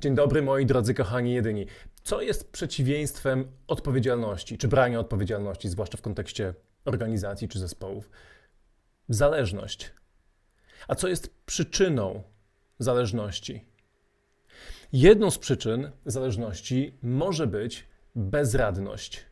Dzień dobry, moi drodzy, kochani jedyni. Co jest przeciwieństwem odpowiedzialności, czy brania odpowiedzialności, zwłaszcza w kontekście organizacji czy zespołów? Zależność. A co jest przyczyną zależności? Jedną z przyczyn zależności może być bezradność.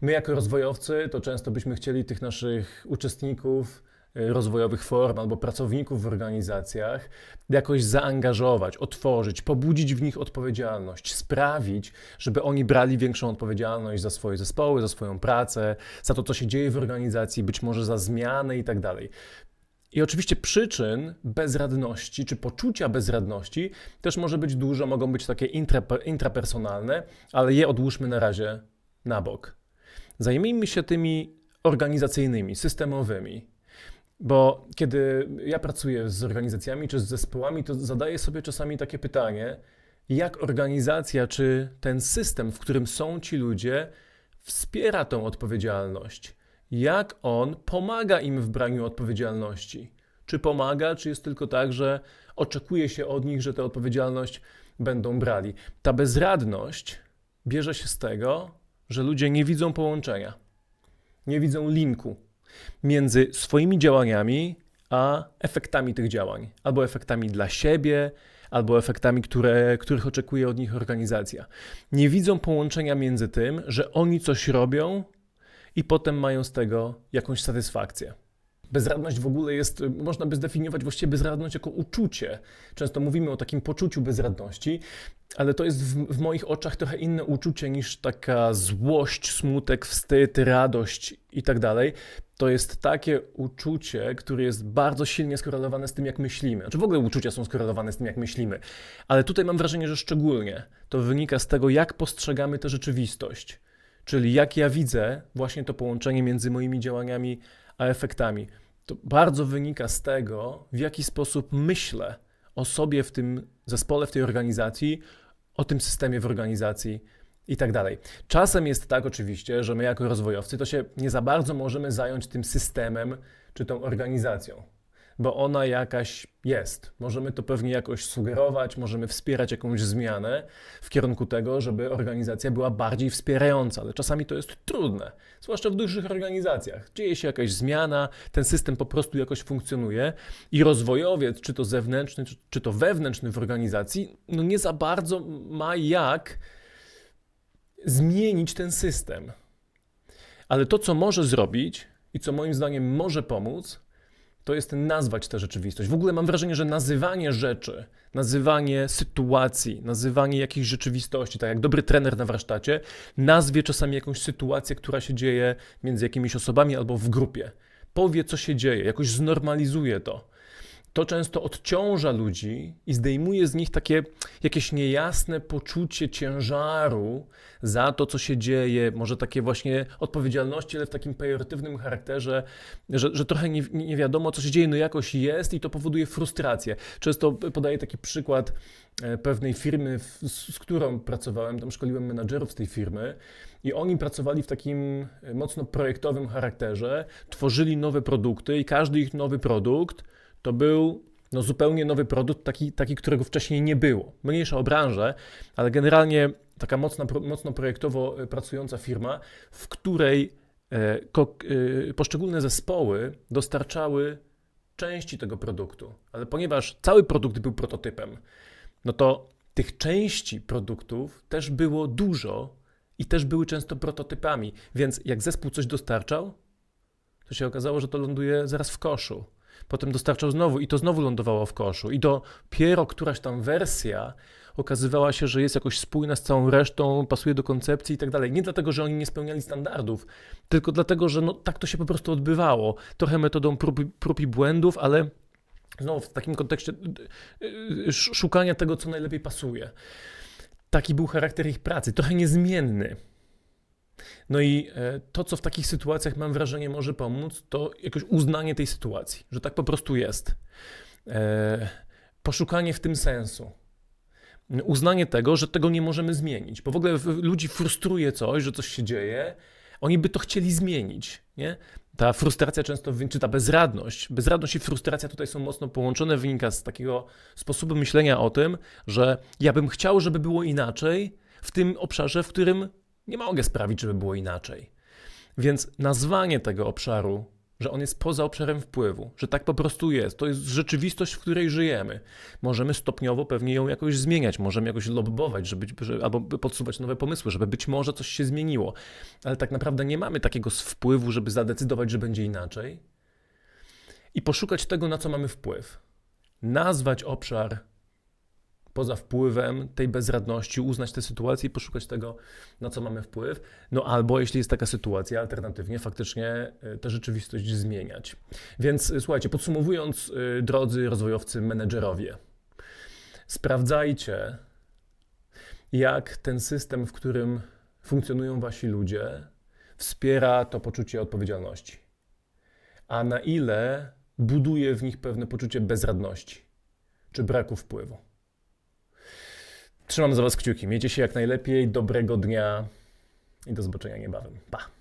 My, jako rozwojowcy, to często byśmy chcieli tych naszych uczestników rozwojowych form albo pracowników w organizacjach jakoś zaangażować, otworzyć, pobudzić w nich odpowiedzialność, sprawić, żeby oni brali większą odpowiedzialność za swoje zespoły, za swoją pracę, za to, co się dzieje w organizacji, być może za zmiany i tak dalej. I oczywiście przyczyn bezradności czy poczucia bezradności też może być dużo, mogą być takie intra, intrapersonalne, ale je odłóżmy na razie na bok. Zajmijmy się tymi organizacyjnymi, systemowymi. Bo kiedy ja pracuję z organizacjami czy z zespołami, to zadaję sobie czasami takie pytanie, jak organizacja czy ten system, w którym są ci ludzie, wspiera tą odpowiedzialność jak on pomaga im w braniu odpowiedzialności. Czy pomaga, czy jest tylko tak, że oczekuje się od nich, że tę odpowiedzialność będą brali. Ta bezradność bierze się z tego, że ludzie nie widzą połączenia, nie widzą linku między swoimi działaniami a efektami tych działań, albo efektami dla siebie, albo efektami, które, których oczekuje od nich organizacja. Nie widzą połączenia między tym, że oni coś robią i potem mają z tego jakąś satysfakcję. Bezradność w ogóle jest, można by zdefiniować właściwie bezradność jako uczucie. Często mówimy o takim poczuciu bezradności, ale to jest w, w, moich oczach trochę inne uczucie niż taka złość, smutek, wstyd, radość i tak. To jest takie uczucie, które jest bardzo silnie skorelowane z tym, jak myślimy. Znaczy w ogóle uczucia są skorelowane z tym, jak myślimy, ale tutaj mam wrażenie, że szczególnie to wynika z tego, jak postrzegamy tę rzeczywistość. Czyli jak ja widzę właśnie to połączenie między moimi działaniami a efektami. To bardzo wynika z tego, w jaki sposób myślę o sobie w tym zespole, w tej organizacji, o tym systemie w organizacji i tak dalej. Czasem jest tak oczywiście, że my jako rozwojowcy to się nie za bardzo możemy zająć tym systemem czy tą organizacją bo ona jakaś jest. Możemy to pewnie jakoś sugerować, możemy wspierać jakąś zmianę w kierunku tego, żeby organizacja była bardziej wspierająca, ale czasami to jest trudne, zwłaszcza w dużych organizacjach. Dzieje się jakaś zmiana, ten system po prostu jakoś funkcjonuje i rozwojowiec, czy to zewnętrzny, czy to wewnętrzny w organizacji, no nie za bardzo ma jak zmienić ten system. Ale to, co może zrobić i co moim zdaniem może pomóc, to jest nazwać tę rzeczywistość. W ogóle mam wrażenie, że nazywanie rzeczy, nazywanie sytuacji, nazywanie jakiejś rzeczywistości, tak jak dobry trener na warsztacie, nazwie czasami jakąś sytuację, która się dzieje między jakimiś osobami albo w grupie. Powie, co się dzieje, jakoś znormalizuje to to często odciąża ludzi i zdejmuje z nich takie jakieś niejasne poczucie ciężaru za to, co się dzieje, może takie właśnie odpowiedzialności, ale w takim pejoratywnym charakterze, że, że trochę nie, nie wiadomo, co się dzieje, no jakoś jest i to powoduje frustrację. Często podaję taki przykład e, pewnej firmy, z którą pracowałem, tam szkoliłem menadżerów z tej firmy i oni pracowali w takim e, mocno projektowym charakterze, tworzyli nowe produkty i każdy ich nowy produkt to był no, zupełnie nowy produkt, taki, taki, którego wcześniej nie było. Mniejsza o branżę, ale generalnie taka mocna, mocno projektowo e, pracująca firma, w której e, e, poszczególne zespoły dostarczały części tego produktu. Ale ponieważ cały produkt był prototypem, no to tych części produktów też było dużo i też były często prototypami. Więc jak zespół coś dostarczał, to się okazało, że to ląduje zaraz w koszu potem dostarczał znowu i to znowu lądowało w koszu. I dopiero któraś tam wersja okazywała się, że jest jakoś spójna z całą resztą, pasuje do koncepcji i tak dalej. Nie dlatego, że oni nie spełniali standardów, tylko dlatego, że no, tak to się po prostu odbywało. Trochę metodą prób, prób i błędów, ale znowu w takim kontekście y, y, szukania tego, co najlepiej pasuje. Taki był charakter ich pracy, trochę niezmienny. No i e, to, co w takich sytuacjach mam wrażenie może pomóc, to jakoś uznanie tej sytuacji, że tak po prostu jest. E, poszukanie w tym sensu. Uznanie tego, że tego nie możemy zmienić, bo w ogóle ludzi frustruje coś, że coś się dzieje, oni by to chcieli zmienić. Nie? Ta frustracja często, czy ta bezradność, bezradność i frustracja tutaj są mocno połączone, wynika z takiego sposobu myślenia o tym, że ja bym chciał, żeby było inaczej w tym obszarze, w którym nie mogę sprawić, żeby było inaczej. Więc nazwanie tego obszaru, że on jest poza obszarem wpływu, że tak po prostu jest, to jest rzeczywistość, w której żyjemy. Możemy stopniowo pewnie ją jakoś zmieniać, możemy jakoś lobbować, żeby, że, albo podsuwać nowe pomysły, żeby być może coś się zmieniło, ale tak naprawdę nie mamy takiego wpływu, żeby zadecydować, że będzie inaczej i poszukać tego, na co mamy wpływ. Nazwać obszar poza wpływem tej bezradności, uznać tę sytuację i poszukać tego, na co mamy wpływ. No albo jeśli jest taka sytuacja, alternatywnie faktycznie y, tę rzeczywistość zmieniać. Więc y, słuchajcie, podsumowując, y, drodzy rozwojowcy, menedżerowie, sprawdzajcie, jak ten system, w którym funkcjonują wasi ludzie, wspiera to poczucie odpowiedzialności, a na ile buduje w nich pewne poczucie bezradności czy braku wpływu. Trzymam za Was kciuki. Miejcie się jak najlepiej, dobrego dnia i do zobaczenia niebawem. Pa!